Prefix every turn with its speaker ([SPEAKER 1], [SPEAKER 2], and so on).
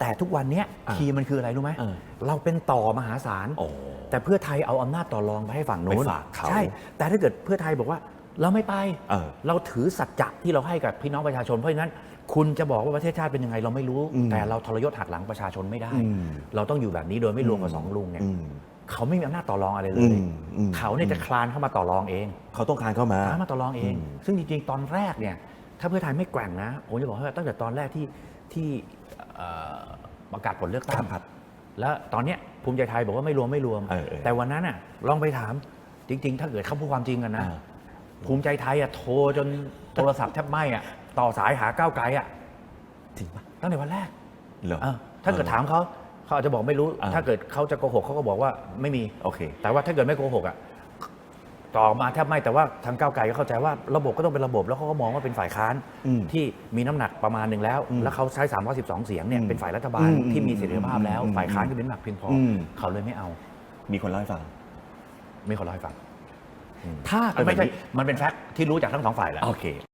[SPEAKER 1] แต่ทุกวันเนี้ย
[SPEAKER 2] อะ
[SPEAKER 1] คีย์มันคืออะไรรู้ไหม
[SPEAKER 2] เออ
[SPEAKER 1] เราเป็นต่อมหาศาล
[SPEAKER 2] โอ้
[SPEAKER 1] แต่เพื่อไทยเอาอำนาจต่อรองไปให้ฝั่งโน้น
[SPEAKER 2] ไปฝากเขา
[SPEAKER 1] ใช่ แต่ถ้าเกิดเพื่อไทยบอกว่าเราไม่ไป
[SPEAKER 2] เออ
[SPEAKER 1] เราถือสัจจะที่เราให้กับพี่น้องประชาชน เพราะฉะนั้น คุณจะบอกว่าประเทศชาติเป็นยังไงเราไม่รู้
[SPEAKER 2] อืม
[SPEAKER 1] แต่เราทรยศหักหลังประชาชนไม่ได้
[SPEAKER 2] อืม
[SPEAKER 1] เราต้องอยู่แบบนี้โดยไม่รวมกับสองลุงเนี่ย
[SPEAKER 2] อืม
[SPEAKER 1] เขาไม่มีอำนาจต่อรองอะไรเล
[SPEAKER 2] อื
[SPEAKER 1] ย
[SPEAKER 2] มอืม
[SPEAKER 1] เขาเนี่ยจะคลานเข้ามาต่อรองเอง
[SPEAKER 2] เขาต้องการเข้ามา
[SPEAKER 1] คลานมาต่อรองเอง
[SPEAKER 2] อืม
[SPEAKER 1] ซึ่งจริงๆ ตอนแรกเนี่ย ถ้าเพื่อไทยไม่แกว่งนะ ผมจะบอกว่าตั้งแต่ตอนแรกที่ ที่เอ่อประกาศผลเลือกตั้ง
[SPEAKER 2] ครับ
[SPEAKER 1] แล้วตอนเนี้ยภูมิใจไทยบอกว่าไม่รวมไม่รวม
[SPEAKER 2] เออเออ
[SPEAKER 1] แต่วันนั้นน่ะลองไปถามจริง ๆ ถ้าเกิดเขาพูดความจริงกันนะ
[SPEAKER 2] อ่า
[SPEAKER 1] ภูมิใจไทยอะโทรจนโทรศัพท์แทบไหม้อะต่อสายหาก้าวไกลอะ
[SPEAKER 2] จริงปะ
[SPEAKER 1] ตั้งแต่วันแรก
[SPEAKER 2] เหรอ
[SPEAKER 1] เออถ้าเกิดถามเขาเขาอาจจะบอกไม่รู้
[SPEAKER 2] อ่า
[SPEAKER 1] ถ้าเกิดเขาจะโกหกเขาก็บอกว่าไม่มี
[SPEAKER 2] โอเค
[SPEAKER 1] แต่ว่าถ้าเกิดไม่โกหกอะ ต่อมาแทบไม่แต่ว่าทางก้าวไกลก็เข้าใจว่าระบบก็ต้องเป็นระบบแล้วเขาก็มองว่าเป็นฝ่ายค้าน
[SPEAKER 2] อืม
[SPEAKER 1] ที่มีน้ำหนักประมาณหนึ่งแล้ว
[SPEAKER 2] อืม
[SPEAKER 1] แล้วเขาใช้ 312 เสียงเนี่ย
[SPEAKER 2] อืม
[SPEAKER 1] เป็นฝ่ายรัฐบาล
[SPEAKER 2] อืม
[SPEAKER 1] ที่มีเสถียรภาพแล้ว
[SPEAKER 2] อืม
[SPEAKER 1] ฝ่ายค้านที่มีน้ำหนักเพียงพออ
[SPEAKER 2] ม
[SPEAKER 1] เขาเลยไม่เอา
[SPEAKER 2] มีคนเล่าให้ฟัง
[SPEAKER 1] ไม่ขอเล่าให้ฟัง
[SPEAKER 2] อืม
[SPEAKER 1] ถ้า
[SPEAKER 2] เอาแบบ
[SPEAKER 1] ไม่ใช่
[SPEAKER 2] นี้
[SPEAKER 1] มันเป็นแฟกต์ที่รู้จากทั้งสองฝ่ายแหล้ว
[SPEAKER 2] โอเค